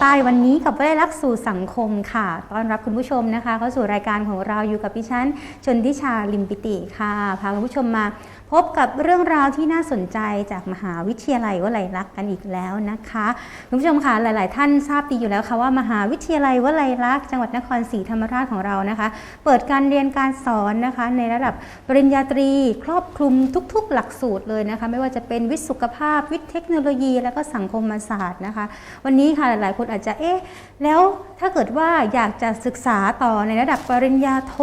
ใต้วันนี้กับวิทยลักสู่สังคมค่ะต้อนรับคุณผู้ชมนะคะ เข้าสู่รายการของเราอยู่กับดิชันชนทิชาลิมปิติค่ะ พาคุณผู้ชมมา พบกับเรื่องราวที่น่าสนใจจากมหาวิทยาลัยวลัยลักษณ์กันอีกแล้วนะคะคุณผู้ชมคะหลาย ๆ ท่านทราบดีอยู่แล้วค่ะว่ามหาวิทยาลัยวลัยลักษณ์จังหวัดนครศรีธรรมราชของเรานะคะ เปิดการเรียนการสอนนะคะ ในระดับปริญญาตรี ครอบคลุมทุก ๆ หลักสูตรเลยนะคะ ไม่ว่าจะเป็นวิทย์สุขภาพวิทย์เทคโนโลยี และก็สังคมศาสตร์นะคะ วันนี้ค่ะหลาย ๆ คนอาจจะเอ๊ะแล้วถ้าเกิดว่าอยากจะศึกษาต่อในระดับปริญญาโท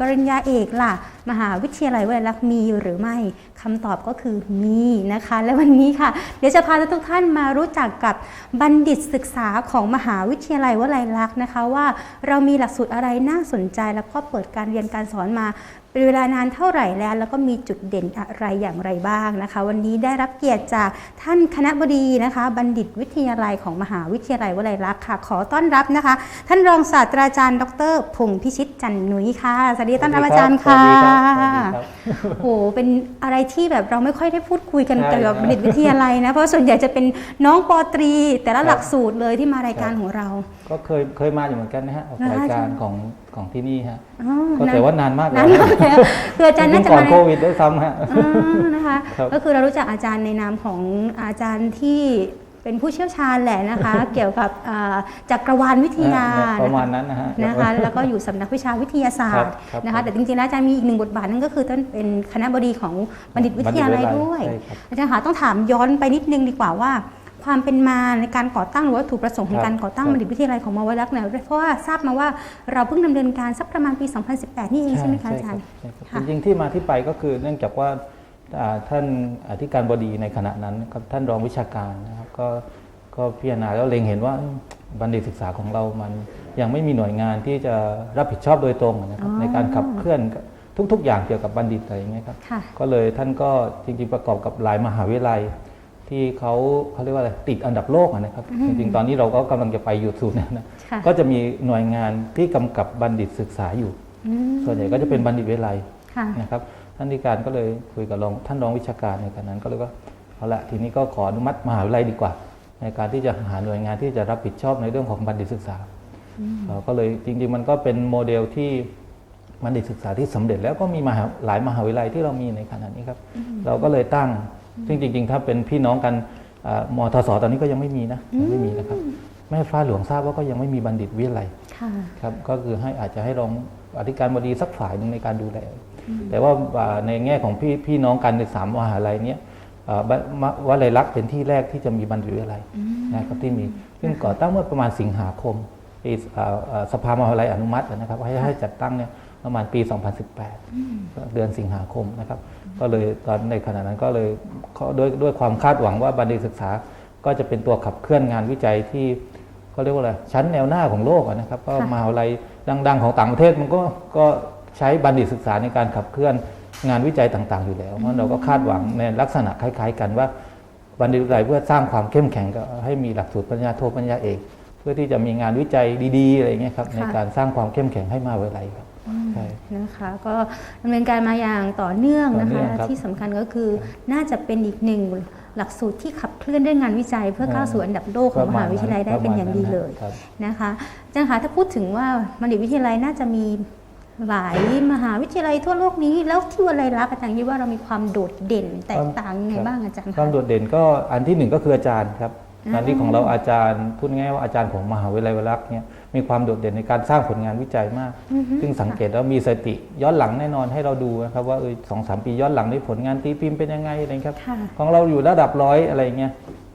ปริญญาเอกล่ะ มหาวิทยาลัยวลัยลักษณ์มีหรือไม่คำตอบก็คือมีนะคะ และวันนี้ค่ะ เดี๋ยวจะพาทุกท่านมารู้จักกับบัณฑิตศึกษาของมหาวิทยาลัยวลัยลักษณ์นะคะ ว่าเรามีหลักสูตรอะไรน่าสนใจ แล้วก็เปิดการเรียนการสอนมาเป็นเวลานานเท่าไหร่แล้ว แล้วก็มีจุดเด่นอะไรอย่างไรบ้างนะคะ วันนี้ได้รับเกียรติจากท่านคณะบดีนะคะ บัณฑิตวิทยาลัยของมหาวิทยาลัยวลัยลักษณ์ค่ะ ขอต้อนรับนะคะ ท่านรองศาสตราจารย์ ดรพงศ์พิชิตจันนุ้ยค่ะสวัสดีต้อนรับอาจารย์ค่ะ สวัสดีครับสวัสดีครับโหเป็นอะไรที่แบบเราไม่ค่อยได้พูดคุยกันใช่เกี่ยวกับครับบัณฑิตวิทยาลัยนะ เพราะส่วนใหญ่จะเป็นน้องปอตรี แต่ละครับหลักสูตรเลยที่มารายการของเรา ก็เคยเคยมาอยู่เหมือนกันนะฮะออกนะคะรายการอาจารย์ของของที่นี่ฮะอ๋อก็แต่ว่านานมากนานมากแล้วคืออาจารย์น่าจะก่อนมาในโควิดด้วยซ้ำฮะอ่านะคะครับก็คือเรารู้จักอาจารย์ในนามของอาจารย์ที่ เป็นผู้เชี่ยวชาญแหละนะคะ เกี่ยวกับอ่าจักรวาลวิทยาประมาณนนั้นนะฮะนะคะแล้วก็อยู่สำนักวิชาวิทยาศาสตร์ครับนะครัคะบแต่จริงๆแล้วอาจารย์มีอีกหนึ่งบทบาทนั่นก็คือท่านเป็นคณะบดีของบัณฑิตวิทยาลัยบัณฑิตวิทยาลัยด้วยใช่ครับอาจารย์คะต้องถามย้อนไปนิดนึงดีกว่าว่าความเป็นมาในการก่อตั้งหรือว่าถูกประสงค์ของครับการก่อตั้งครับบัณฑิตวิทยาลัยของมวลักษณ์เนี่ยเพราะว่าทราบมาว่าเราเพิ่งดำเนินการสักประมาณปี 2018 นี่เองใช่ไหมคะอาจารย์ใช่ครับค่ะจริงๆที่มาที่ไปก็คือเนื่องจากว่าอ่า ท่านอธิการบดีในขณะนั้นครับท่านรองวิชาการนะครับก็ก็พิจารณาแล้วเล็งเห็นว่าเอ้ยบัณฑิตศึกษาของเรามันยังไม่มีหน่วยงานที่จะรับผิดชอบโดยตรงนะครับอ๋อในการขับเคลื่อนทุก ๆ อย่างเกี่ยวกับบัณฑิตอะไรอย่างเงี้ยครับค่ะก็เลยท่านก็จริงๆประกอบกับหลายมหาวิทยาลัย ที่เขาเขาเรียกว่าอะไรติดอันดับโลกอะนะครับอืมจริงๆตอนนี้เราก็กำลังจะไปอยู่สู่นั้นนะค่ะก็จะมีหน่วยงานที่กำกับบัณฑิตศึกษาอยู่อืมส่วนใหญ่ก็จะเป็นบัณฑิตวิทยาลัยค่ะนะครับ ท่านที่การก็เลยคุยกับรองท่านรองวิชาการในขณะนั้นก็เลยว่าเอาละทีนี้ก็ขออนุมัติมหาวิทยาลัยดีกว่า ในการที่จะหาหน่วยงานที่จะรับผิดชอบในเรื่องของบัณฑิตศึกษาเอ่อก็เลยจริงๆมันก็เป็นโมเดลที่บัณฑิตศึกษาที่สำเร็จแล้วก็มีมหาหลายมหาวิทยาลัยที่เรามีในขณะนี้ครับ เราก็เลยตั้งซึ่งจริง ๆ ถ้าเป็นพี่น้องกันอ่ามทสตอนนี้ก็ยังไม่มีนะยังไม่มีนะครับแม่ฟ้าหลวงทราบว่าก็ยังไม่มีบัณฑิตวิทยาลัยค่ะครับก็คือให้อาจจะให้รองอธิการบดีสักฝ่ายหนึ่งในการดูแล แต่ว่าอ่าในแง่ของพี่พี่น้องกันในสามมหาลัยเนี้ยอ่าบมวลัยลักษณ์เป็นที่แรกที่จะมีบัณฑิตวิทยาลัยนะครับที่มีซึ่งก่อตั้งเมื่อประมาณสิงหาคมปีอ่าอ่าสภามหาวิทยาลัยอนุมัตินะครับให้ให้จัดตั้งเนี่ยประมาณปี 2018 เดือนสิงหาคมนะครับ ก็เลยตอนในขณะนั้นก็เลยเขาด้วยด้วยความคาดหวังว่าบัณฑิตศึกษาก็จะเป็นตัวขับเคลื่อนงานวิจัยที่เขาเรียกว่าอะไรชั้นแนวหน้าของโลกอะนะครับ ก็ค่ะมหาวิทยาลัยดัง ๆ ของต่างประเทศมันก็ก็ ใช้บัณฑิตศึกษาในการขับเคลื่อนงานวิจัยต่าง ๆ อยู่แล้วเพราะฉะนั้นเราก็คาดหวังในลักษณะคล้าย ๆ กันว่าบัณฑิตวิทยาลัยเพื่อสร้างความเข้มแข็งก็ให้มีหลักสูตรปริญญาโทปริญญาเอกเพื่อที่จะมีงานวิจัยดีๆอะไรอย่างเงี้ยครับในการสร้างความเข้มแข็งให้มหาวิทยาลัยครับใช่นะคะก็ดำเนินการมาอย่างต่อเนื่องนะต่อเนื่คะองครับที่สำคัญก็คือน่าจะเป็นอีกหนึ่งหลักสูตรที่ขับเคลื่อนเรื่องงานวิจัย เพื่อก้าวสู่อันดับโลกของมหาวิทยาลัยได้เป็นอย่างดีเลยครับนะคะอาจารย์คะถ้าพูดถึงว่าบัณฑิตวิทยาลัยน่าจะมี หลายมหาวิทยาลัยทั่วโลกนี้ แล้วที่วลัยลักษณ์อาจารย์คิดว่าเรามีความโดดเด่นแตกต่างยังไงครับบ้างอาจารย์ควาคะมโดดเด่นก็อันที่หนึ่งก็คืออาจารย์ครับอืมอันที่ของเราอาจารย์พูดง่ายๆว่าอาจารย์ของมหาวิทยาลัยวลักษณ์เนี่ยมีความโดดเด่นในการสร้างผลงานวิจัยมากอือฮึซึ่งสังเกตแล้วมีสถิติย้อนหลังแน่นอนให้เราดูนะครับว่าเออสองสามปีย้อนหลังในผลงานตีพิมพ์เป็นยังไงอะไรครับค่ะของเราอยู่ระดับร้อยอะไรเงี้ย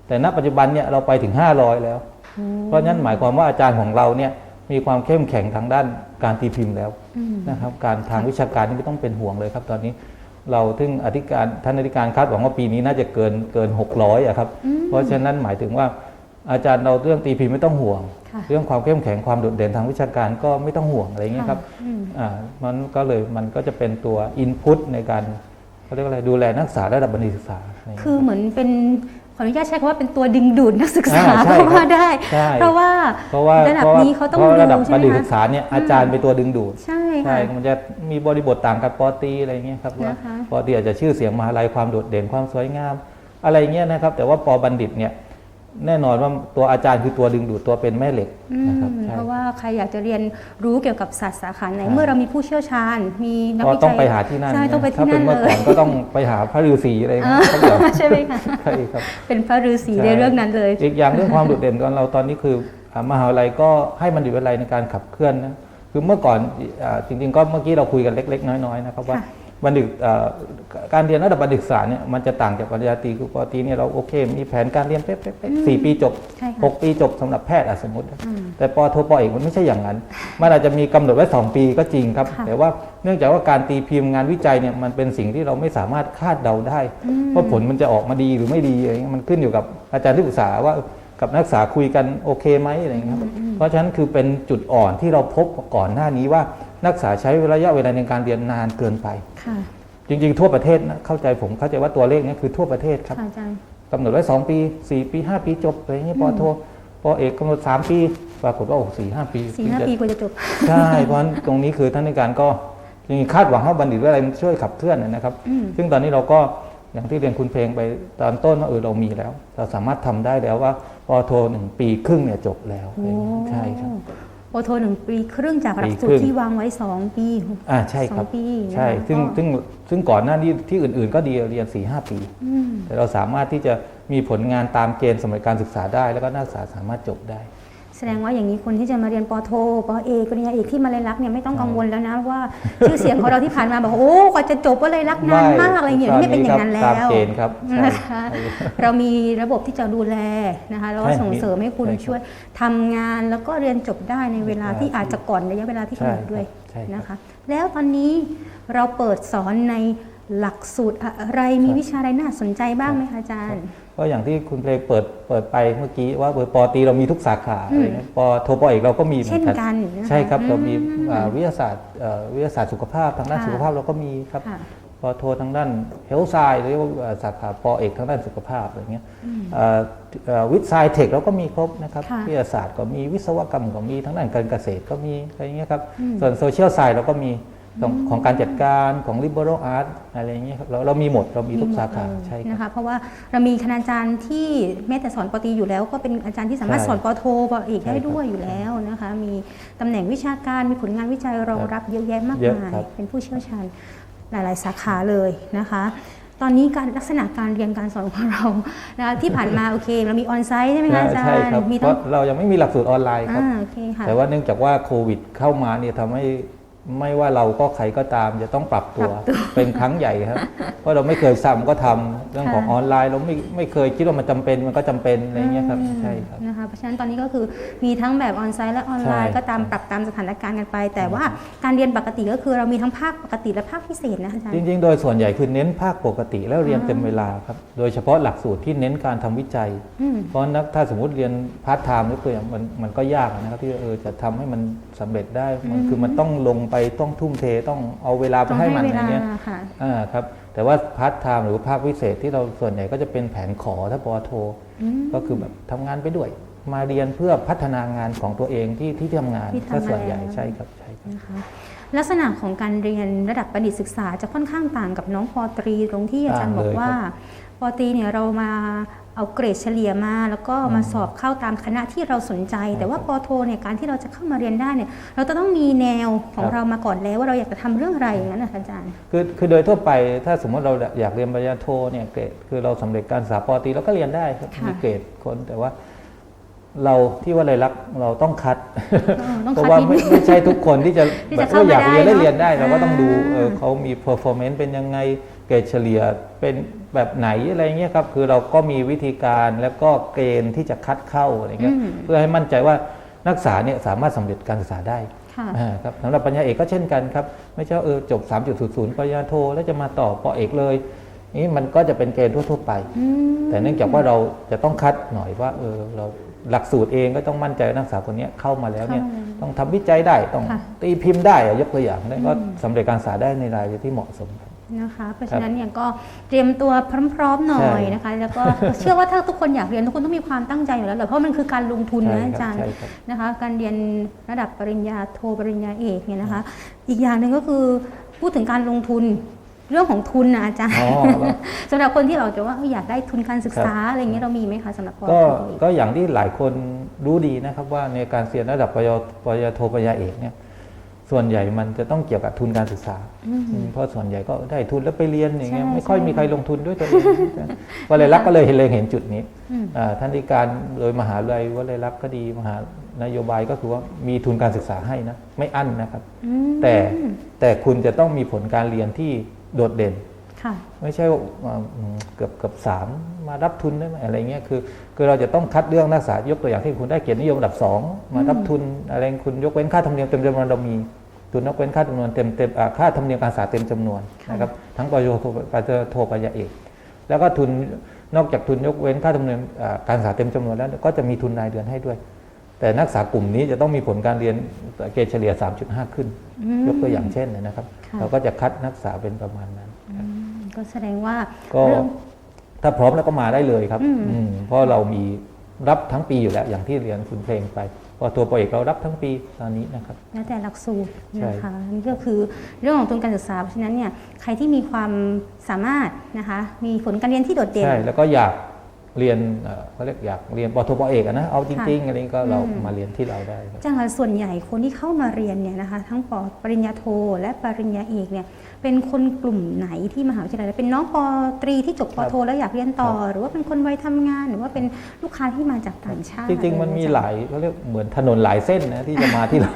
แต่ณปัจจุบันเนี่ยเราไปถึง 500 แล้ว เพราะฉะนั้นหมายความว่าอาจารย์ของเราเนี่ย มีความเข้มแข็งทางด้านการตีพิมพ์แล้วอืมนะครับ การทางวิชาการนี่ไม่ต้องเป็นห่วงเลยครับ ตอนนี้เราถึงอธิการท่านอธิการคาดหวังว่าปีนี้น่าจะเกินเกิน 600อะครับอืมเพราะฉะนั้นหมายถึงว่าอาจารย์เราเรื่องตีพิมพ์ไม่ต้องห่วงค่ะเรื่องความเข้มแข็งความโดดเด่นทางวิชาการก็ไม่ต้องห่วงอะไรเงี้ยครับอืมอ่ามันก็เลยมันก็จะเป็นตัวอินพุตในการเขาเรียกว่าอะไรดูแลนักศึกษาระดับบัณฑิตศึกษาะไรเงี้ยคือเหมือนเป็น ขออนุญาตใช้คำว่าเป็นตัวดึงดูดนักศึกษาอ่าใช่ก็ว่าได้ใช่เพราะว่าเพราะว่าระดับเพราะว่านี้เขาต้องเพราะระดับดูใช่บัณไหมฑิตคะศึกษาเนี่ยอาจารย์เป็นตัวดึงดูดใช่ใช่ค่ะมันจะมีบริบทต่างกับปอตรีอะไรเงี้ยครับว่านะคะปอตรีอาจจะชื่อเสียงมหาลัยความโดดเด่นความสวยงาม อะไรเงี้ยนะครับ แต่ว่าปอบัณฑิตเนี่ย แน่นอนว่าตัวอาจารย์คือตัวดึงดูดตัวเป็นแม่เหล็กอืมนะครับใช่เพราะว่าใครอยากจะเรียนรู้เกี่ยวกับศาสตร์สาขาไหนใช่เมื่อเรามีผู้เชี่ยวชาญ มีนักก็วิจัยต้องไปหาที่นั่นใช่ต้องไปถ้าที่เป็นั่นนเมื่อเลก่อยนก็ต้องไปหาพระฤาษีอะไรอย่างเงี้ยเขาบอกใช่ไหมคะใช่ครับเป็นพระฤาษีใช่ในเรื่องนั้นเลย อีกอย่างเรื่องความโดดเด่นของเราตอนนี้คืออ่ามหาวิทยาลัยก็ให้มันอยู่วิทยาลัยในการขับเคลื่อนนะคือเมื่อก่อนอาจริง ๆ ก็เมื่อกี้เราคุยกันเล็ก ๆ น้อยๆนะครับว่าค่ะ บัณฑิตอ่าการเรียนระดับบัณฑิตศึกษาเนี่ยมันจะต่างจากปริญญาตรีคือปริญญาตรีเนี่ยเราโอเค มีแผนการเรียนเป๊ะๆๆสี่ปีจบใช่ค่ะหกปีจบสำหรับแพทย์อะสมมติอืมแต่ปอโทปอเอกมันไม่ใช่อย่างนั้น มันอาจจะมีกำหนดไว้ 2 ปีก็จริงครับค่ะแต่ว่าเนื่องจากว่าการตีพิมพ์งานวิจัยเนี่ยมันเป็นสิ่งที่เราไม่สามารถคาดเดาได้ว่าผลมันจะออกมาดีหรือไม่ดีอะไรเงี้ยมันขึ้นอยู่กับอาจารย์ที่ปรึกษาว่ากับนักศึกษาคุยกันโอเคไหมอะไรเงี้ยครับเพราะฉะนั้นคือเป็นจุดอ่อนที่เราพบก่อนหน้านี้ว่า นักศึกษาใช้ระยะเวลาในการเรียนนานเกินไปค่ะจริงๆ ทั่วประเทศนะเข้าใจผมเข้าใจว่าตัวเลขเนี้คือทั่วประเทศครับค่ะอาจารย์กำหนดไว้2ปี4ปี5ปีจบอะไรอย่างเงี้ยปอโทปอเอกกำหนด3ปี ปรากฏว่าโอ้สี่ห้าปีสี่ห้าจะปีกว่าจะจบใช่เพราะฉะนั้นตรงนี้คือท่านในการก็จริงๆคาดหวังให้บัณฑิตวิทยาลัยมันช่วยขับเคลื่อนนะครับอืมซึ่งตอนนี้เราก็อย่างที่เรียนคุณเพลงไปตอนต้นว่าเออเรามีแล้ว เราสามารถทำได้แล้วว่าปอโทหนึ่งปีครึ่งเนี่ยจบแล้วโอ้ใช่ครับ โอโทหนึ่งปีครึ่งจากหลักสูปีตครึ่รงที่วางไว้สองปีอ่าใช่คสรัอบงปีนะคะใช่ซึ่งก็ซึ่งซึ่งก่อนหน้านี้ที่อื่นๆ ก็ดีเรียน4ีหปีอืมแต่เราสามารถที่จะมีผลงานตามเกณฑ์สมัยการศึกษาได้ แล้วก็นักศึกษาสามารถจบได้ แสดงว่าอย่างนี้คนที่จะมาเรียนปอโทปอเอกปริญญาเอกที่มาเลยรักเนี่ยไม่ต้องกังวลแล้วนะว่าชื่อเสียงของเราที่ผ่านมาบอกโอ้กว่าจะจบก็เลยรักนานมากอะไรอย่างเงี้ยไม่เป็นอย่างนั้นแล้ตามวเกณฑ์ครับใช่นะคะใช่เรามีระบบที่จะดูแลนะคะแล้วก็ใช่ส่งเสริมให้คุณใช่ครับช่วยทำงานแล้วก็เรียนจบได้ในเวลาที่อาจจะก่อนระยะเวลาที่กำหนดด้วยใช่ครับนะคะ แล้วตอนนี้เราเปิดสอนใน หลักสูตรอะไรมีวิชาอะไรน่าสนใจบ้างไหมคะอาจารย์ ก็อย่างที่คุณเพลงเปิดเปิดไปเมื่อกี้ว่าเบอร์ปอตรีเรามีทุกสาขาอะไรเงี้ยปอโทปอเอกเราก็มีหมือเช่นกันนะคะใช่ครับเรามีอืมอ่าวิทยาศาสตร์เอ่อวิทยาศาสตร์สุขภาพทางด้านค่ะสุขภาพเราก็มีครับค่ะปอโททางด้านเฮลท์ไซด์หรือว่าเอ่อสาขาปอเอกทางด้านสุขภาพอะไรเงี้ยเอ่อเอ่อวิทย์ไซเทคเราก็มีครบนะครับค่ะวิทยาศาสตร์ก็มีวิศวกรรมก็มีทางด้านการเกษตรก็มีอะไรเงี้ยครับอืมส่วนโซเชียลไซด์เราก็มี ของของการจัดการของ liberal art อะไรเงี้ยครับเราเรามีหมดเรามีทุกสาขาหมดเลยใช่ครับนะคะเพราะว่าเรามีคณาจารย์ที่แม้แต่สอนปตรีอยู่แล้วก็เป็นอาจารย์ที่สามารถใช่สอนปโทปเอกใช่ได้ครับด้วยอยู่แล้วนะคะมีตำแหน่งวิชาการมีผลงานวิจัยรองรับเยอะแยะมากเยอะมายครับเป็นผู้เชี่ยวชาญหลาย ๆ สาขาเลยนะคะตอนนี้การลักษณะการเรียนการสอนของเรานะคะที่ผ่านมาโอเค เรามีออนไซต์ใช่ไหมคะอาจารใช่ย์ครับมีเพต้องราะเรายังไม่มีหลักสูตรออนไลน์ครับอ่าโอเคค่ะแต่ว่าเนื่องจากว่าโควิดเข้ามาเนี่ยทำให้ ไม่ว่าเราก็ใครก็ตามจะต้องปรับตัวปรับตัวเป็นครั้งใหญ่ครับ เพราะเราไม่เคยซ้ำก็ทำเรื่องของค่ะออนไลน์ เราไม่ไม่เคยคิดว่ามันจำเป็นมันก็จำเป็นอะไรเงี้ยครับใช่ครับนะคะเพราะฉะนั้นตอนนี้ก็คือมีทั้งแบบออนไซต์และออนไลน์ใช่ก็ตามปรับตามสถานการณ์กันไป แต่ว่าการเรียนปกติก็คือเรามีทั้งภาคปกติและภาคพิเศษนะอาจารจย์ริงๆ โดยส่วนใหญ่คือเน้นภาคปกติแล้วเรียนเต็มเวลาครับโดยเฉพาะหลักสูตรที่เน้นการทำวิจัยอืมเพราะนักถ้าสมมติเรียนพาร์ทไทม์นี่คือมันมันก็ยากนะครับที่เออจะทำให้มัน สำเร็จได้มันคือมันต้องลงไปต้องทุ่มเทต้องเอาเวลาไปต้องให้ให้มันเวอะไรลาเงี้ยค่ะอ่าครับแต่ว่าพาร์ทไทม์หรือว่าภาคพิเศษที่เราส่วนใหญ่ก็จะเป็นแผนขอถ้าปอโทอืมก็คือแบบทำงานไปด้วย มาเรียนเพื่อพัฒนางานของตัวเองที่ที่ทำงานที่ทำถ้าส่วนใหญ่มาแล้วใช่ครับใช่ครับนะคะลักษณะของการเรียนระดับประดิษฐศึกษาจะค่อนข้างต่างกับน้องปอตรีตรงที่อาจารย์ต่างบเลอกยว่าครับปอตรีเนี่ยเรามา เอาเกรดเฉลี่ยมา แล้วก็มาสอบเข้าตามคณะที่เราสนใจ แต่ว่าปอโทเนี่ยการที่เราจะเข้ามาเรียนได้เนี่ยเราจะต้องมีแนวของครับเรามาก่อนแล้วว่าเราอยากจะทำเรื่องอะไรอย่างนั้นนะอาจารย์คือคือโดยทั่วไปถ้าสมมติเราอยากเรียนปริญญาโทเนี่ยเกรดคือเราสำเร็จการศึกษาปอตรีเราก็เรียนได้ครับค่ะมีเกรดคนแต่ว่าเราที่ว่าเลยรักษณ์เราต้องคัดเออต้องเพราะคัดว่านิดไม่นึงไม่ใช่ทุกคนที่จะที่แบจะบเข้าว่าอยากมาเรียนได้ได้เนอะเรียนได้เราก็ต้องดูอ่าเออเขามี performance เป็นยังไงเกรดเฉลี่ยเป็นแบบไหนอะไรเงี้ยครับคือเราก็มีวิธีการแล้วก็เกณฑ์ที่จะคัดเข้าอะไรเงี้ยอืมเพื่อให้มั่นใจว่านักศึกษาเนี่ยสามารถสำเร็จการศึกษาได้ค่ะอ่าครับสำหรับปริญญาเอกก็เช่นกันครับ ไม่ใช่ว่าเออจบ 3.00ปริญญาโท แล้วจะมาต่อปอเอกเลยนี่มันก็จะเป็นเกณฑ์ทั่ว ๆ ไปอืมแต่เนื่องจากว่าเราจะต้องคัดหน่อยว่าเออเราหลักสูตรเองก็ต้องมั่นใจว่านักศึกษาคนเนี้ยเข้ามาแล้วเนี่ยเข้ามาแล้วต้องทำวิจัยได้ต้องค่ะตีพิมพ์ได้อะยกตัวอย่างแล้วก็สำเร็จการศึกษาได้ในรายที่เหมาะสมครับ นะคะ เพราะฉะนั้นเนี่ยก็เตรียมตัวพร้อมๆหน่อยใช่นะคะ แล้วก็เชื่อว่าถ้าทุกคนอยากเรียนทุกคนต้องมีความตั้งใจอยู่แล้วแหละเพราะมันคือการลงทุนนะอาจารย์ใช่ครับนะคะ การเรียนระดับปริญญาโทปริญญาเอกเนี่ยนะคะ อีกอย่างหนึ่งก็คือพูดถึงการลงทุนเรื่องของทุนนะอาจารย์อ๋อแล้วสำหรับคนที่เราจะว่าเอ้ยอยากได้ทุนการศึกษาอะไรอย่างเงี้ยเรามีไหมคะสำหรับปอก็โทก็อย่างที่หลายคนรู้ดีนะครับว่าในการเรียนระดับปริญญาปริญญาโทปริญญาเอกเนี่ย ส่วนใหญ่มันจะต้องเกี่ยวกับทุนการศึกษาอืมอืมเพราะส่วนใหญ่ก็ได้ทุนแล้วไปเรียนอย่างเงี้ยใช่ไม่ค่อยใช่มีใครลงทุนด้วยตัวเองวลัยลักษณ์ก็เลยเห็นเลยเห็นจุดนี้อืมอ่าท่านที่การโดยมหาลัยวลัยลักษณ์ก็ดีมหานโยบายก็คือว่ามีทุนการศึกษาให้นะไม่อั้นนะครับอืมแต่แต่คุณจะต้องมีผลการเรียนที่โดดเด่นค่ะไม่ใช่ว่าอ่าอืมเกือบเกือบสามมารับทุนได้ไหมอะไรเงี้ยคือคือเราจะต้องคัดเรื่องนักศึกษายกตัวอย่างที่คุณได้เกียรตินิยมอันดับสองมารับทุนอะไรคุณยกเว้นค่าธรรมเนียมเต็มจำนวนเรามี ทุนยกเว้นค่าจำนวนเต็มเต็มอ่าค่าธรรมเนียมการศึกษาเต็มจำนวนค่ะนะครับทั้งปริญญาโทปริญญาโทปริญญาเอกแล้วก็ทุนนอกจากทุนยกเว้นค่าธรรมเนียมอ่าการศึกษาเต็มจำนวนแล้ว ก็จะมีทุนรายเดือนให้ด้วย แต่นักศึกษากลุ่มนี้จะต้องมีผลการเรียนเกรดเฉลี่ย 3.5 ขึ้นอืมยกตัวอย่างเช่นนะครับค่ะเราก็จะคัดนักศึกษาเป็นประมาณนั้นอืมก็แสดงว่าก็เรื่องถ้าพร้อมแล้วก็มาได้เลยครับอืมอืมเพราะเรามี รับทั้งปีอยู่แล้ว อย่างที่เรียนคุณเพลงไปพอตัวโปรเอกเรารับทั้งปีตอนนี้นะครับ แล้วแต่หลักสูตรใช่นะคะนี่ก็คือเรื่องของทุนการศึกษาเพราะฉะนั้นเนี่ยใครที่มีความสามารถนะคะมีผลการเรียนที่โดดเด่นใช่แล้วก็อยาก เรียนเอ่อเขาเรียกอยากเรียนปอโทปอเอกอะนะเอาจริงๆอะไรนี้ก็เราอืมมาเรียนที่เราได้ครับจังหวัดส่วนใหญ่คนที่เข้ามาเรียนเนี่ยนะคะทั้งปอปริญญาโทและปริญญาเอกเนี่ยเป็นคนกลุ่มไหนที่มหาวิทยาลัยเป็นน้องปอตรีที่จบปอโท แล้วอยากเรียนต่อ หรือว่าเป็นคนวัยทำงาน หรือว่าเป็นลูกค้าที่มาจากต่างชาติ จริงๆ มันมีหลายเขาเรียกเหมือนถนนหลายเส้นนะที่จะมาที่เรา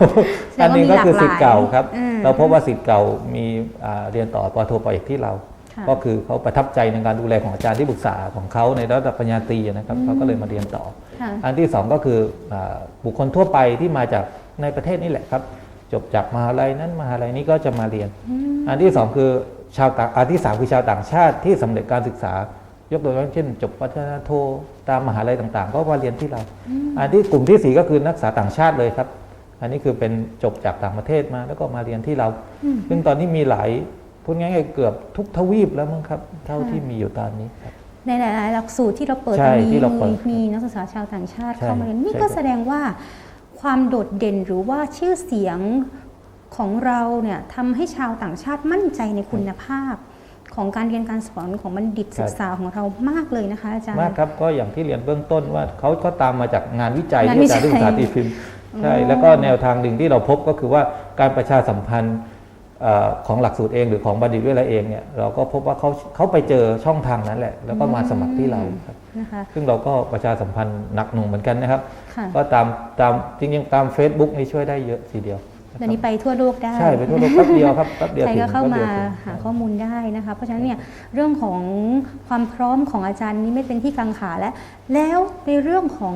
แสดงว่าอันหนึงก็คือมีหลากหลายสิทธิ์เก่าครับอืมเราพบว่าสิทธิ์เก่ามีอ่าเรียนต่อปอโทปอเอกที่เราค่ะ ก็คือเขาประทับใจในการดูแลของอาจารย์ที่ปรึกษาของเขาในระดับปริญญาตรีนะครับเขาก็เลยมาเรียนต่อค่ะอันที่สองก็คืออาบุคคลทั่วไปที่มาจากในประเทศนี่แหละครับ จบจากมหาลัยนั้นมหาลัยนี้ก็จะมาเรียน อันที่สองคือชาวต่างอันที่สามคือชาวต่างชาติที่สำเร็จการศึกษายกตัวอย่างเช่น จบปริญญาโทตามมหาลัยต่างๆ ก็มาเรียนที่เรา อันที่กลุ่มที่สี่ก็คือนักศึกษาต่างชาติเลยครับ อันนี้คือเป็นจบจากต่างประเทศมาแล้วก็มาเรียนที่เราอืมซึ่งตอนนี้มีหลาย พูดง่ายๆเกือบทุกทวีปแล้วมั้งครับ เท่าค่ะที่มีอยู่ตอนนี้ครับในหลาย ๆ หลักสูตรที่เราเปิดใช่ตอนนี้ที่เราเปิดมีนักศึกษาชาวต่างชาติใช่เข้ามาเรียนนี่ใช่ก็ครับแสดงว่าความโดดเด่นหรือว่าชื่อเสียงของเราเนี่ยทำให้ชาวต่างชาติมั่นใจในคุณภาพ ของการเรียนการสอนของบัณฑิตศึกษาของเรามากเลยนะคะอาจารย์มากครับก็อย่างที่เรียนเบื้องต้นว่าเขาก็ตามมาจากงานวิจัยงานที่อาจารย์วิที่จัยปรึกษาตีพิมพ์ใช่อ๋อแล้วก็แนวทางหนึ่งที่เราพบก็คือว่าการประชาสัมพันธ์เอ่อ ของหลักสูตรเองหรือของบัณฑิตวิทยาลัยเองเนี่ยเราก็พบว่าเขาเขาไปเจอช่องทางนั้นแหละ แล้วก็มาสมัครที่เราครับนะคะซึ่งเราก็ประชาสัมพันธ์หนักหน่วงเหมือนกันนะครับค่ะก็ตามตามจริงๆตาม Facebook นี่ช่วยได้เยอะทีเดียวะครับเดี๋ยวนี้ไปทั่วโลกได้ ใช่ไปทั่วโลกแป๊บเดียวครับแป๊บเดียวใครถึงก็เข้าแป๊บมาดียวถึงหาข้อมูลได้นะคะ เพราะฉะนั้นเนี่ยเรื่องของความพร้อมของอาจารย์นี่ไม่เป็นที่กังขาแล้ว แล้วในเรื่องของ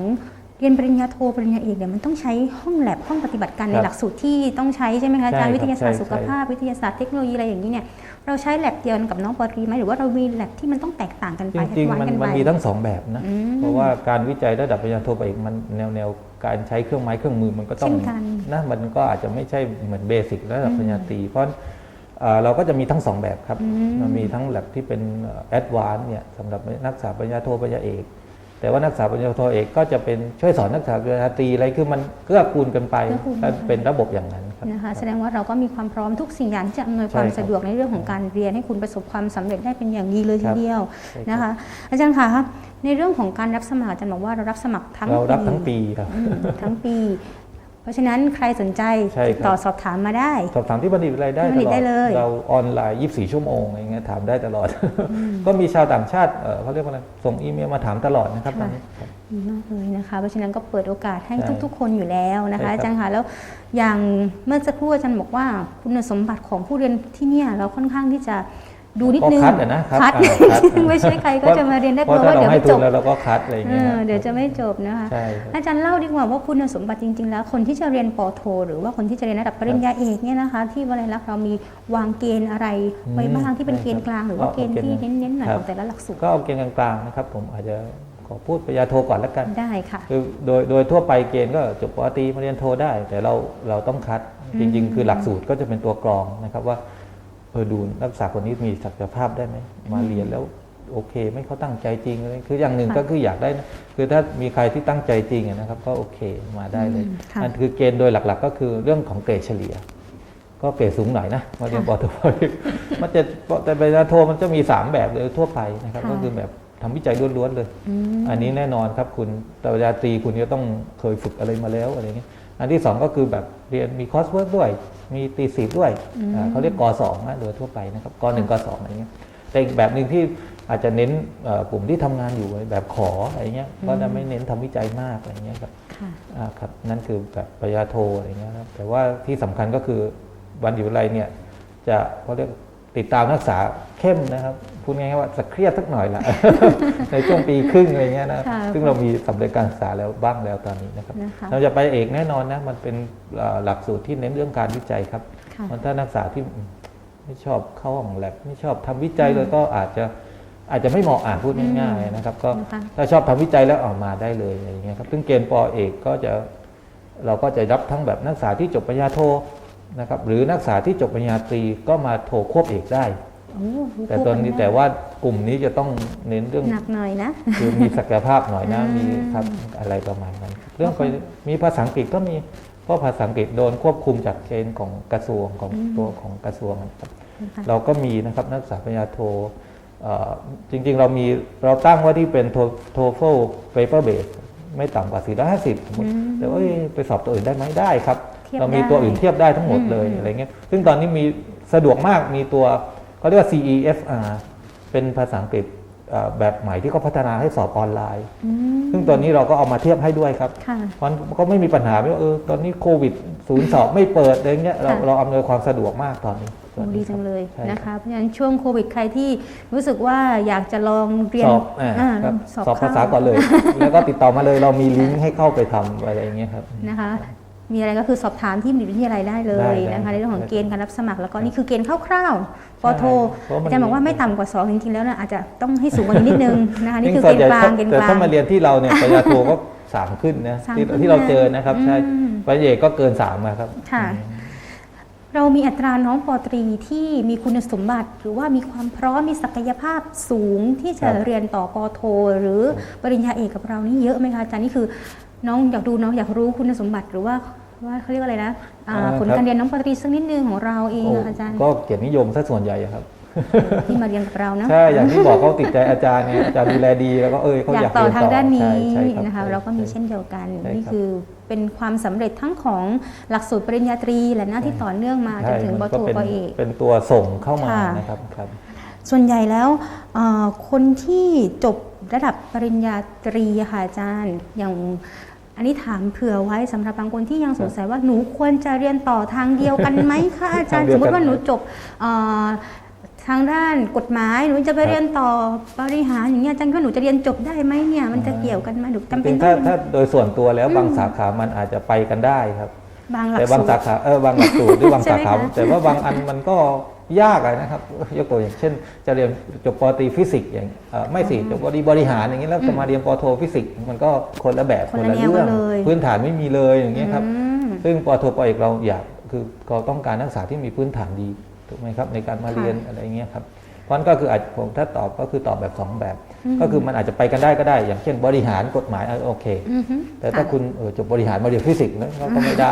เรียนปริญญาโทปริญญาเอกเนี่ยมันต้องใช้ห้องแลบห้องปฏิบัติการในหลักสูตรที่ต้องใช้ใช่ไหมคะอาจารย์ใช่ครับวิทยาศาสตร์ใช่สุขภาพวิทยาศาสตร์เทคโนโลยีอะไรอย่างนี้เนี่ยเราใช้แลบเดียวกันกับน้องปอตรีไหมหรือว่าเรามีแลบที่มันต้องแตกต่างกันจไปริงแอดวาๆมันกันไปมันมีทั้งสองแบบนะอืมเพราะว่าการวิจัยระดับปริญญาโทไปอีกมันแนวแนวการใช้เครื่องไม้เครื่องมือมันก็ต้องเช่นกันนะมันก็อาจจะไม่ใช่เหมือนเบสิกระดับปริญญาตรีเพราะเอ่อเราก็จะมีทั้งสองแบบครับอืมมันมีทั้งแลบที่เป็นแอดวานซ์เนี่ยสำหรับนักศึกษาปริญญาโทปริญญาเอก แต่ว่านักศึกษาปริญญาโทเอกก็จะเป็นช่วยสอนนักศึกษาปริญญาตรีอะไรคือมันเกื้อกูลกันไปเกื้อกูลกันไปเป็นระบบอย่างนั้นครับนะคะแสดงว่าเราก็มีความพร้อมทุกสิ่งอย่างที่จะอำนวยใช่ความครับสะดวกในเรื่องของการเรียนให้คุณประสบความสำเร็จได้เป็นอย่างดีเลยคทีรับเดียวใช่ครับนะคะอาจารย์คะในเรื่องของการรับสมัครอาจารย์บอกว่าเรารับสมัครทั้งเรารับทั้งปีครับอืมทั้งปีเพ ราะฉะนั้นใครสนใจใช่ครับติดต่อสอบถามมาได้ สอบถามที่บัณฑิตวิทยาลัยได้ที่บัณฑิตตลอได้ดเลยเราออนไลน์ 24 ชั่วโมงอะไรเงี้ยถามได้ตลอด ก็มีชาวต่างชาติเอ่อเขาเรียกว่าอะไรส่งอีเมลมาถามตลอดนะครับตอนนี้ครับดีมากเลยนะคะ เพราะฉะนั้นก็เปิดโอกาสให้ใช่ทุก ๆ คนอยู่แล้วนะใช่คะครับอาจารย์คะแล้วอย่างเมื่อสักครู่อาจารย์บอกว่าคุณสมบัติของผู้เรียนที่เนี่ยเราค่อนข้างที่จะ ดูนิดนึงก็คัดอะนะครับคัดอ่าคัดไม่ใช่ใครก็จะมาเรียนได้เพเพราะราะถ้าว่าเราเดี๋ยวให้ไม่ทุจนบแล้วเราก็คัดอะไรเอเงี้ยอเดี๋ยวจะไม่จบนะคะใช่ครับอาจารย์เล่าดีกว่าว่าคุณสมบัติจริง ๆ แล้ว คนที่จะเรียนปอโท หรือว่าคนที่จะเรียนระดับปริญญาเอกเนี่ยนะคะ ที่วลัยลักษณ์เรามีวางเกณฑ์อะไรไว้บ้างที่เป็นเกณฑ์กลางหรือว่าเกณฑ์ที่เน้นๆหน่อยครัขบองแต่ละหลักสูตรก็เอาเกณฑ์กลางๆนะครับ ผมอาจจะขอพูดปริญญาโทก่อนแล้วกันได้ค่ะคือโดยโดยทั่วไปเกณฑ์ก็จบปอตรีมาเรียนโทได้ แต่เราเราต้องคัดจริง ๆ คือหลักสูตรก็จะเป็นตัวกรองนะครับว่า เออดูนักศึกษาคนนี้มีศักยภาพได้ไหมมาเรียนแล้วโอเคไหม่เขาตั้งใจจริงอะไรคืออย่างหนึ่งค่ะก็คืออยากได้นะคือถ้ามีใครที่ตั้งใจจริงอะนะครับ ก็โอเคมาได้เลยอืมค่ะอันคือเกณฑ์โดยหลัก ๆ ก็คือเรื่องของเกรดเฉลี่ย ก็เกรดสูงหน่อยนะมาเรียนปอโทมันจะแต่ปริญญาโทมันจะมี 3 แบบเลยทั่วไปนะครับค่ะก็คือแบบทำวิจัยล้วนๆเลยอืมอันนี้แน่นอนครับคุณแต่ปริญญาตรีคุณจะต้องเคยฝึกอะไรมาแล้วอะไรเงี้ย อันที่สองก็คือแบบเรียนมีคอร์สเวิร์กด้วย มีตีสีด้วยอ่าเขาเรียกกสองนะโดยทั่วไปนะครับกหนึ่งกสองอะไรเงี้ยแต่อีกแบบหนึ่งที่อาจจะเน้นเอ่อกลุ่มที่ทำงานอยู่แบบขออะไรเงี้ยก็จะไม่เน้นทำวิจัยมากอะไรเงี้ยครับค่ะอ่าครับนั่นคือแบบปริญญาโทอะไรเงี้ยครับแต่ว่าที่สำคัญก็คือวันอยู่ไรเนี่ยจะเขาเรียกติดตามนักศึกษาเข้มนะครับ พูดง่ายๆว่าจะเครียดสักหน่อยละในช่วงปีครึ่งอะไรเงี้ยนะค่ะซึ่งเรามีสำเร็จการศึกษาแล้วบ้างแล้วตอนนี้นะครับนะคะเราจะไปเอกแน่นอนนะมันเป็นเอ่อหลักสูตรที่เน้นเรื่องการวิจัยครับค่ะมันถ้านักศึกษาที่ไม่ชอบเข้าห้องแลบไม่ชอบทำวิจัยเลยก็อาจจะอาจจะไม่เหมาะอ่านพูดง่ายๆนะครับ ก็นะคะถ้าชอบทำวิจัยแล้วออกมาได้เลยอะไรอย่างเงี้ยครับซึ่งเกณฑ์ปอเอกก็จะเราก็จะรับทั้งแบบนักศึกษาที่จบปริญญาโทนะครับหรือนักศึกษาที่จบปริญญาตรีก็มาโทควบเอกได้โอ้รู้ แต่คู่ตอนนี้กัได้แต่ว่ากลุ่มนี้จะต้องเน้นเรื่องหนักหน่อยนะคือมีศักยภาพหน่อยนะอืมมีครับอะไรประมาณนั้น เรื่องไปมีภาษาอังกฤษก็มีเพราะภาษาอังกฤษโดนควบคุมจากเกณฑ์ของกระทรวงของตัวของกระทรวงนะครับนะคะเราก็มีนะครับนักศึกษาปริญญาโทเอ่อจริงๆเรามีเราตั้งไว่าที่เป็นโทเฟลเปเปอร์เบสไม่ต่ำกว่า 450สมมติแต่ว่าเอ้ยไปสอบตัวอื่นได้ไหมได้ครับทียบเรามีได้ตัวอื่นเทียบได้ทั้งหมดเลยอืมอะไรเงี้ยซึ่งตอนนี้มีสะดวกมากมีตัว เขาเรียกว่า CEFR เป็นภาษาอังกฤษเอ่อแบบใหม่ที่เขาพัฒนาให้สอบออนไลน์อืมซึ่งตอนนี้เราก็เอามาเทียบให้ด้วยครับค่ะมันก็ไม่มีปัญหาไม่ว่าเออตอนนี้โควิดศูนย์สอบไม่เปิดอะไรเงี้ยเราค่ะเราอำนวยความสะดวกมากตอนนี้โอ้ดีจังเลยใช่นะครัคะบเพราะฉะนั้นช่วงโควิดใครที่รู้สึกว่าอยากจะลองเรียน สอบอ่าอ่าครับสอบสอบภาเข้ษาก่อนเลย แล้วก็ติดต่อมาเลยเรามีลิงก์ให้เข้าไปทำอะไรอย่างเงี้ยครับนะคะ มีอะไรก็คือสอบถามที่มหาวิทยาลัยได้เลได้ยได้นะคะในเรื่องของได้เกณฑ์การรับสมัคร แล้วก็นี่คือเกณฑ์คร่าวๆปอโทเพราะมัน อาจารย์บอกว่าไม่ต่ำกว่า 2 จริงๆแล้วนะอาจจะต้องให้สูงกว่านี้นิดนึงนะคะนี่ยิ่งคือส่เกวนณใหญ่ฑ์กลางเกณฑ์แต่กลาง ถ้ามาเรียนที่เราเนี่ยปริญญาโทก็สามขึ้นนะสามที่ขึ้นที่เรานะเจอนะครับ ใช่อืม ปริญญาเอกก็เกินสามมาครับ ค่ะ เรามีอัตราน้องปอตรีที่มีคุณสมบัติ หรือว่ามีความพร้อมมีศักยภาพสูงที่จะครับ เรียนต่อปอโท หรือปริญญาเอกกับเรานี่เยอะไหมคะอาจารย์นี่คือ น้องอยากดูน้องอยากรู้คุณสมบัติหรือว่าว่าเขาเรียกว่าอะไรนะอ่าอ่าผลครับการเรียนน้องปอตรีสักนิดนึงของเราเองโอ้อะอาจารย์ก็เกียรตินิยมซะส่วนใหญ่อะครับที่มาเรียนกับเราเนาะใช่อย่างที่บอกเขาติดใจอาจารย์เนี่ยอาจารย์ดูแลดีแล้วก็เออเขาอยากกอายต่อเรียนทางต่อด้านนี้ใช่ใช่รับนะคะใช่เราก็มีใช่เช่นเดียวกันใช่นี่ครับคือเป็นความสำเร็จทั้งของหลักสูตรปริญญาตรีและหน้าที่ต่อเนื่องมาจนใช่ถึงปมัอก็โทเป็นปอเอกเป็นตัวส่งเข้ามาค่ะนะครับครับ ส่วนใหญ่แล้วเอ่อคนที่จบระดับปริญญาตรีอะค่ะอาจารย์อย่าง อันนี้ถามเผื่อไว้สำหรับบางคนที่ยังสงสัยว่าหนูควรจะเรียนต่อทางเดียวกันไหมคะอาจารย์ทางเดีสยมวมกันติว่าหนูจบเอ่อทางด้านกฎหมายหนูจะไปครับเรียนต่อบริหารอย่างเงี้ยอาจารย์ก็หนูจะเรียนจบได้ไหมเนี่ยมันจะเกี่ยวกันไหมหนูจำจเป็รินงๆต้ถ้าองถ้าโดยส่วนตัวแล้วบางสาขามันอาจจะไปกันได้ครับบางหลักแต่บางสูตสารขาเออบางหลักสูตรหรือบางใช่สาไหมขาคะแต่ว่าบางอันมันก็ ยากอะนะครับ ยกตัวอย่างเช่น จะเรียนจบปอตรีฟิสิกส์อย่างเอ่อไม่สิจบปอตรีบริหารอย่างนี้แล้วจะมาเรียนปอโทฟิสิกส์มันก็คนละแบบคนละแนวเรื่กันเลยพื้นฐานไม่มีเลยอย่างเงี้ยครับอืมซึ่งปอโทปอเอกเราอยากคือเราต้องการนักศึกษาที่มีพื้นฐานดีถูกไหมครับในการมาค่ะเรียนอะไรเงี้ยครับ เพราะฉะนั้นก็คืออาจผมถ้าตอบก็คือตอบแบบสองแบบอืมก็คือมันอาจจะไปกันได้ก็ได้ อย่างเช่นบริหารกฎหมายเออโอเคอือฮึแต่ถ้าค่ะคุณเออจบบริหารมาเรียนฟิสิกส์นะก็ไม่ได้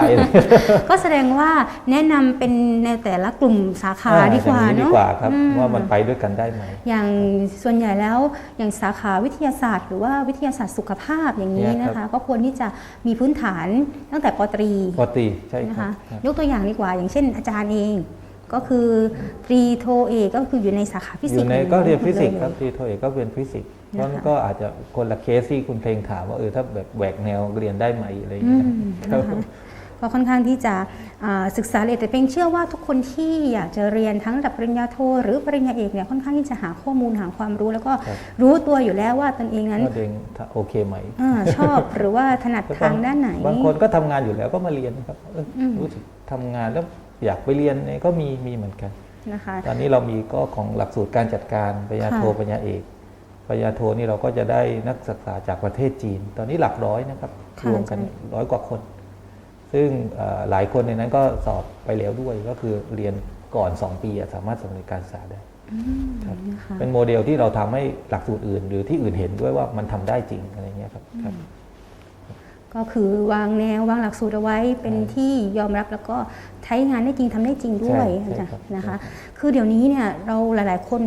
ก็แสดงว่าแนะนำเป็นในแต่ละกลุ่มสาขาอ่ดีกว่าอย่งเนาะดีกว่าครับอืว่ามันไปด้วยกันได้ไหมอย่างส่วนใหญ่แล้วอย่างสาขาวิทยาศาสตร์ หรือว่าวิทยาศาสตร์สุขภาพอย่างนี้เนี่ยนะครัคะบก็ควรที่จะมีพื้นฐานตั้งแต่ปตรีปอตรีใช่คนะรับคะครับยกตัวอย่างดีกว่า อย่างเช่น อาจารย์เอง ก็คือตรีโทเอกก็คืออยู่ในสาขาฟิอสิกยู่ส์ในก็เรียนฟิสิกส์ลครับตีโทเอกก็เป็นฟิสิกส์เพนะคะราะมันก็อาจจะคนละเคสที่คุณเพลงถามว่าเออถ้าแบบแหวกแนวเรียนได้ไหมอะไรอย่างอืเงี้ยมครันะบคะก็ค่อนข้างที่จะอ่าศึกษาละเอียดแต่เพลงเชื่อว่าทุกคนที่อยากจะเรียนทั้งระดับปริญญาโทหรือปริญญาเอกเนี่ยค่อนข้างที่จะหาข้อมูลหาความรู้ แล้วก็ครับ รู้ตัวอยู่แล้วว่าตนเองนั้นว่าตัวเองถ้าโอเคไหม อาชอบหรือว่าถนัดแต่บทางด้านไหน บางคนก็ทำงานอยู่แล้วก็มาเรียนนะครับเอออมรู้สึกทำงานแล้ว อยากไปเรียนเนี่ยก็มีมีเหมือนกันนะคะตอนนี้เรามีก็ของหลักสูตรการจัดการปริญญาโทค่ะปริญญาเอกปริญญาโทนี่เราก็จะได้นักศึกษาจากประเทศจีน ตอนนี้หลักร้อยนะครับค่ะรวมกันร้อยกว่าคน ซึ่งเอ่อหลายคนในนั้นก็สอบไปแล้วด้วยก็คือเรียนก่อน 2 ปีอะสามารถสำเร็จการศึกษาได้อืมครับนะคะเป็นโมเดลที่เราทำให้หลักสูตรอื่น หรือที่อื่นเห็นด้วยว่ามันทำได้จริงอะไรเงี้ยครับครับ ก็คือวางแนววางหลักสูตรเอาไว้เป็นที่ยอมรับแล้วก็ใช้งานได้จริงทำได้จริงด้วยใช่อาจารใช่ครับย์นะคะใช่ครับคือเดี๋ยวนี้เนี่ยเราหลาย ๆ คน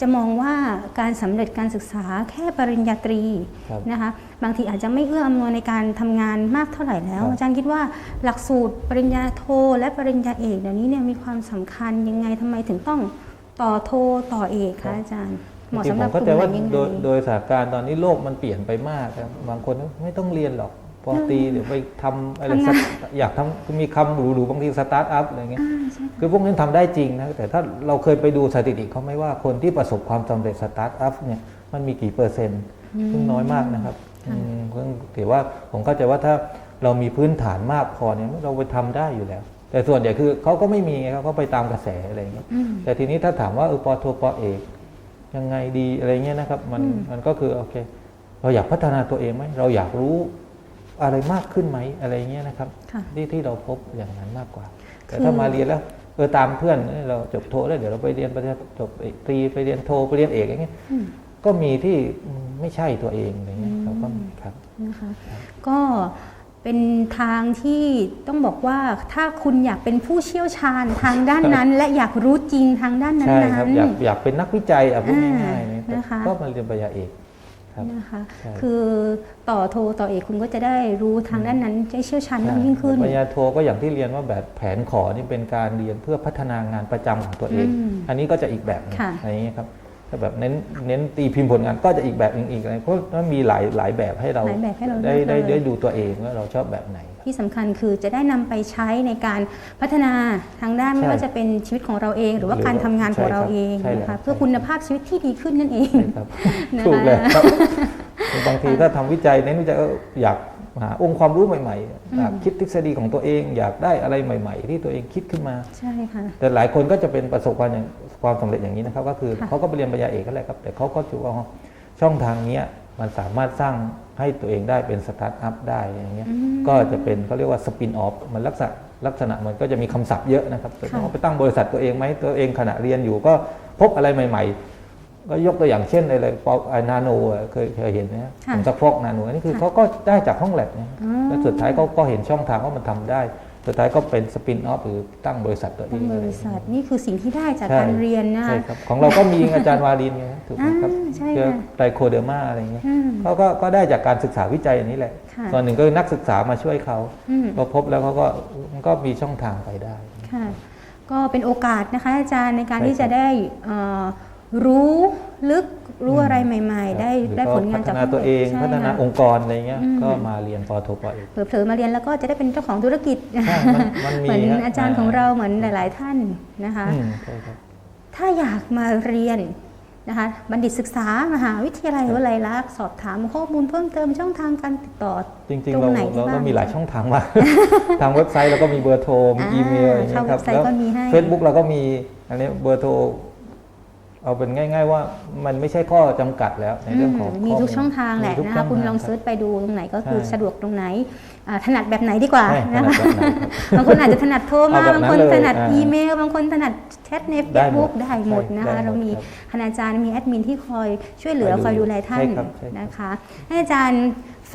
จะมองว่าการสำเร็จการศึกษาแค่ปริญญาตรีครับนะคะบางทีอาจจะไม่เอื้ออำนวยในการทำงานมากเท่าไหร่แล้วครับอาจารย์คิดว่าหลักสูตรปริญญาโท และปริญญาเอกเดี๋ยวนี้เนี่ยมีความสำคัญยังไงทำไมถึงต้องต่อโทต่อเอกคะอาจารย์ เหมาะจริสำงหๆรัผบมกเข้าลุ่ใจมไหนว่ายังไงโดยโดยสถานการณ์ตอนนี้โลกมันเปลี่ยนไปมากครับบางคนไม่ต้องเรียนหรอกพอตรีเดี๋ยวไปทำอะไรทำงานสักอยากทำมีคำหรูๆบางทีสตาร์ทอัพอะไรเงี้ยอ่าใช่ค่ะคือพวกนั้นทำได้จริงนะแต่ถ้าเราเคยไปดูสถิติเขาไหม่ว่าคนที่ประสบความสำเร็จสตาร์ทอัพเนี่ยมันมีกี่เปอร์เซ็นต์ซึ่งน้อยมากนะครับค่ะอืมซึ่งถือว่าผมเข้าใจว่าถ้าเรามีพื้นฐานมากพอเนี่ยเราไปทำได้อยู่แล้ว แต่ส่วนใหญ่คือเขาก็ไม่มีไงครับเขาไปตามกระแสอะไรอย่างเงี้ยอืมแต่ทีนี้ถ้าถามว่าเออปอโทปอเอก ยังไงดีอะไรเงี้ยนะครับ มันอืมมันก็คือโอเค เราอยากพัฒนาตัวเองไหมเราอยากรู้อะไรมากขึ้นไหมอะไรเงี้ยนะครับค่ะที่ที่เราพบอย่างนั้นมากกว่า แต่คือถ้ามาเรียนแล้วเออตามเพื่อนเอ้ยเราจบโทแล้วเดี๋ยวเราไปเรียนปริญญาจบเอกตรีไปเรียนโทไปเรียนเอกอย่างเงี้ยอืมก็มีที่อืมไม่ใช่ตัวเองอะไรเงี้ยอืมเราก็มีครับนะคะก็ เป็นทางที่ต้องบอกว่าถ้าคุณอยากเป็นผู้เชี่ยวชาญทางด้านนั้น และอยากรู้จริงทางด้านนั้นใช่นั้นครับอยากอยากเป็นนักวิจัยอะพูดอ่าง่ายๆเนี่ยแต่นะคะก็มาเรียนปริญญาเอกครับนะคะใช่คือต่อโทต่อเอกคุณก็จะได้รู้ทางด้านนั้นได้เชี่ยวชาญมากยิ่งขึ้นปริญญาโทก็อย่างที่เรียนว่าแบบแผนขอนี่เป็นการเรียนเพื่อพัฒนางานประจำของตัวเองอืมอันนี้ก็จะอีกแบบหนึงค่ะอะไรอย่างเงี้ยครับ ถ้าแบบเน้นเน้นตีพิมพ์ผลงานก็จะอีกแบบหนึงอีกอะไรเพราะมันมีหลายหลายแบบให้เราหลายแบบให้เราได้เลือกได้เลยได้ดูตัวเองว่าเราชอบแบบไหน ที่สำคัญคือจะได้นำไปใช้ในการพัฒนาทางด้านใช่ไม่ว่าจะเป็นชีวิตของเราเอง หรือว่าหรือการทำงานของใช่เราครับเองใช่แล้วนะคะเพื่อใช่คุณภาพชีวิตที่ดีขึ้นนั่นเองใช่ครับนะคะถูกเลยครับบางทีถ้าทำวิจัยเน้นวิจัยก็อยาก หาองค์ความรู้ใหม่ๆอยากคิดทฤษฎีของตัวเอง อยากได้อะไรใหม่ ๆ ที่ตัวเองคิดขึ้นมา ใช่ค่ะ แต่หลายคนก็จะเป็นประสบความอย่างความสำเร็จอย่างนี้นะครับ ก็คือค่ะเขาก็ไปเรียนปริญญาเอกก็แหละครับ แต่เขาก็ถือว่าช่องทางเนี้ยมันสามารถสร้างให้ตัวเองได้เป็นสตาร์ทอัพได้อย่างเงี้ยอืมก็จะเป็นเขาเรียกว่าสปินออฟมันลักษณะลักษณะมันก็จะมีคำศัพท์เยอะนะครับแต่ค่ะต้องไปตั้งบริษัทตัวเองไหมตัวเองขณะเรียนอยู่ก็พบอะไรใหม่ ๆ ก็ยกตัวอย่างเช่นอะไรปอไอนาโนอะเคยเคยเห็นนะฮะค่ะผมซักฟอกนาโนอันนี้คือค่ะเขาก็ได้จากห้องแลบนะอ๋อแล้วสุดท้ายเขาก็เห็นช่องทางว่ามันทำได้ สุดท้ายก็เป็นสปินออฟหรือตั้งบริษัทตัวเอตั้งงบริษัทนี่คือสิ่งที่ได้จากใช่การเรียนนะใช่คะครับของเราก็มีอาจารย์วารินไงถูกไหมครับอ่าใช่เจอค่ะไตรโคเดอร์มาอะไรเงี้ยอืมเขาก็ก็ได้จากการศึกษาวิจัยอันนี้แหละค่ะส่วนหนึ่งก็คือนักศึกษามาช่วยเขาอืมพอพบแล้วเขาก็มันก็มีช่องทางไปได้ค่ะก็เป็นโอกาสนะคะอาจารย์ในการใช่ที่จะครับได้เอ่อ รู้ลึกรู้อะไรใใหม่ ๆ ได้หรือได้ก็ผลงานจากพัฒนาตัวเองใช่พัฒนาค่ะองค์กรอะไรเงี้ยอืมก็มาเรียนปอโทปอเอกเผลอๆมาเรียนแล้วก็จะได้เป็นเจ้าของธุรกิจใช่มันมันมีเหมือนฮะอาจารย์ของอ่าเราเหมือนหลาย ๆ ท่านนะคะอืมใช่ครับถ้าอยากมาเรียนนะคะบัณฑิตศึกษามหาวิทยาลัยวลัยลักษณ์สอบถามข้อมูลเพิ่มเติมช่องทางการติดต่อจริงตๆรงเราไหนได้เราบ้างก็มีหลายช่องทางมากทางเว็บไซต์เราก็มีเบอร์โทรมีอ่าอีเมลอย่างเงี้ยครับเข้าเว็บไซต์ก็มีให้เฟซบุ๊กเราก็มีอันนี้เบอร์โทร เอาเป็นง่าย ๆ ว่ามันไม่ใช่ข้อจำกัดแล้วในเรื่องของมมีข้ทุกช่องทางแหละมีทุกนะช่คะคุณทาลองรับเซิร์ชไปดูตรงไหนก็คือใช่สะดวกตรงไหนอ่าถนัดแบบไหนดีกว่าใช่นะถนัคะดแบบไหนครับบางคนอาจจะถนัดโทรมาเอาแบบบางนั้นคนเลยถนัดอ่าอีเมล บางคนถนัดแชทในเฟได้ซหมดบุ๊กได้หมดใช่นะคะได้หมดเรามีครับคณาจารย์มีแอดมินที่คอยช่วยเหลือคคออยยดูดูแลท่านใช่ครับใช่ครับนะคะให้อาจารย์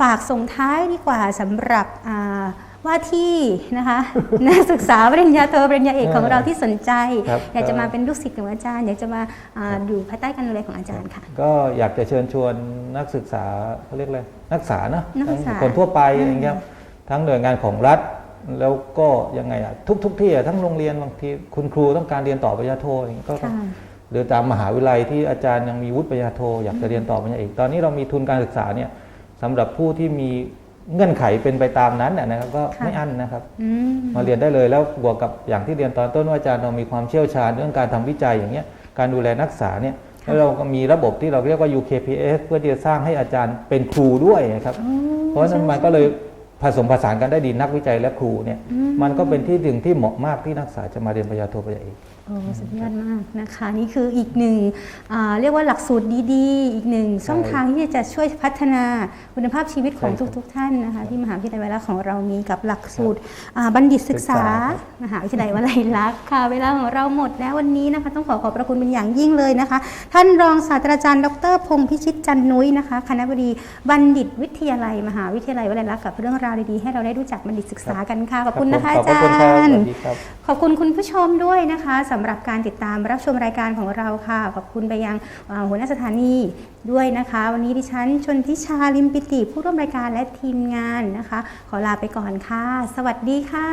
ฝากส่งท้ายดีกว่าสำหรับอ่า ว่าที่นะคะนักศึกษาปริญญาโทปริญญาเอกของเราที่สนใจครับอยากจะก็มาเป็นลูกศิษย์ของอาจารย์ อยากจะมาอ่าอยู่ภายใต้การดูแลของอาจารย์ค่ะ ก็อยากจะเชิญชวนนักศึกษาเขาเรียกอะไรนักศึกษานะนักศึกษาทั้งคนทั่วไปอะไรเงี้ยทั้งหน่วยงานของรัฐแล้วก็ยังไงอะทุกทุกที่อะทั้งโรงเรียนบางทีคุณครูต้องการเรียนต่อปริญญาโทอย่างเงี้ยก็ค่ะหรือตามมหาวิทยาลัยที่อาจารย์ยังมีวุฒิปริญญาโท อยากจะเรียนต่อปริญญาเอกตอนนี้เรามีทุนการศึกษาเนี่ยสำหรับผู้ที่มี เงื่อนไขเป็นไปตามนั้นน่ะนะครับก็ค่ะไม่อั้นนะครับอืมมาเรียนได้เลยแล้วบวกกับอย่างที่เรียนตอนต้นว่าอาจารย์เรามีความเชี่ยวชาญเรื่องการทำวิจัยอย่างเงี้ยการดูแลนักศึกษาเนี่ยแล้วเราก็มีระบบที่เราเรียกว่า UKPS เพื่อที่จะสร้างให้อาจารย์เป็นครูด้วยนะครับอ๋อเพราะฉะนั้นมันก็เลยผสมผสานกันได้ดีนักวิจัยและครูเนี่ยอืมมันก็เป็นที่ดึงที่เหมาะมากที่นักศึกษาจะมาเรียนปริญญาโทปริญญาเอก โอ้สุดยอดมากนะคะ นี่คืออีกหนึ่งอ่าเรียกว่าหลักสูตรดีๆ อีกหนึ่งช่องทางที่จะช่วยพัฒนาคุณภาพชีวิตของใช่ครับทุกๆท่านนะคะ ที่มหาวิทยาลัยวลัยลักษณ์ของเรามีกับหลักสูตรอ่าบัณฑิตศึกษาศึกษาครับมหาวิทยาลัยวลัยลักษณ์ค่ะ เวลาของเราหมดแล้ววันนี้นะคะ ต้องขอขอบพระคุณเป็นอย่างยิ่งเลยนะคะ ท่านรองศาสตราจารย์ ดรพงษ์พิชิตจันนุ้ยนะคะคณะบดีบัณฑิตวิทยาลัย มหาวิทยาลัยวลัยลักษณ์กับเรื่องราวดีๆให้เราได้รู้จักบัณฑิตศึกษากันค่ะขอบคุณนะคะขอาอบพระจาคุณครับรสย์วัสดีครับขอบคุณคุณผู้ชมด้วยนะคะสำหรับการติดตามรับชมรายการของเราค่ะ ขอบคุณไปยังหัวหน้าสถานีด้วยนะคะ วันนี้ดิฉันชนทิชาลิมปิติ ผู้ร่วมรายการและทีมงานนะคะ ขอลาไปก่อนค่ะ สวัสดีค่ะ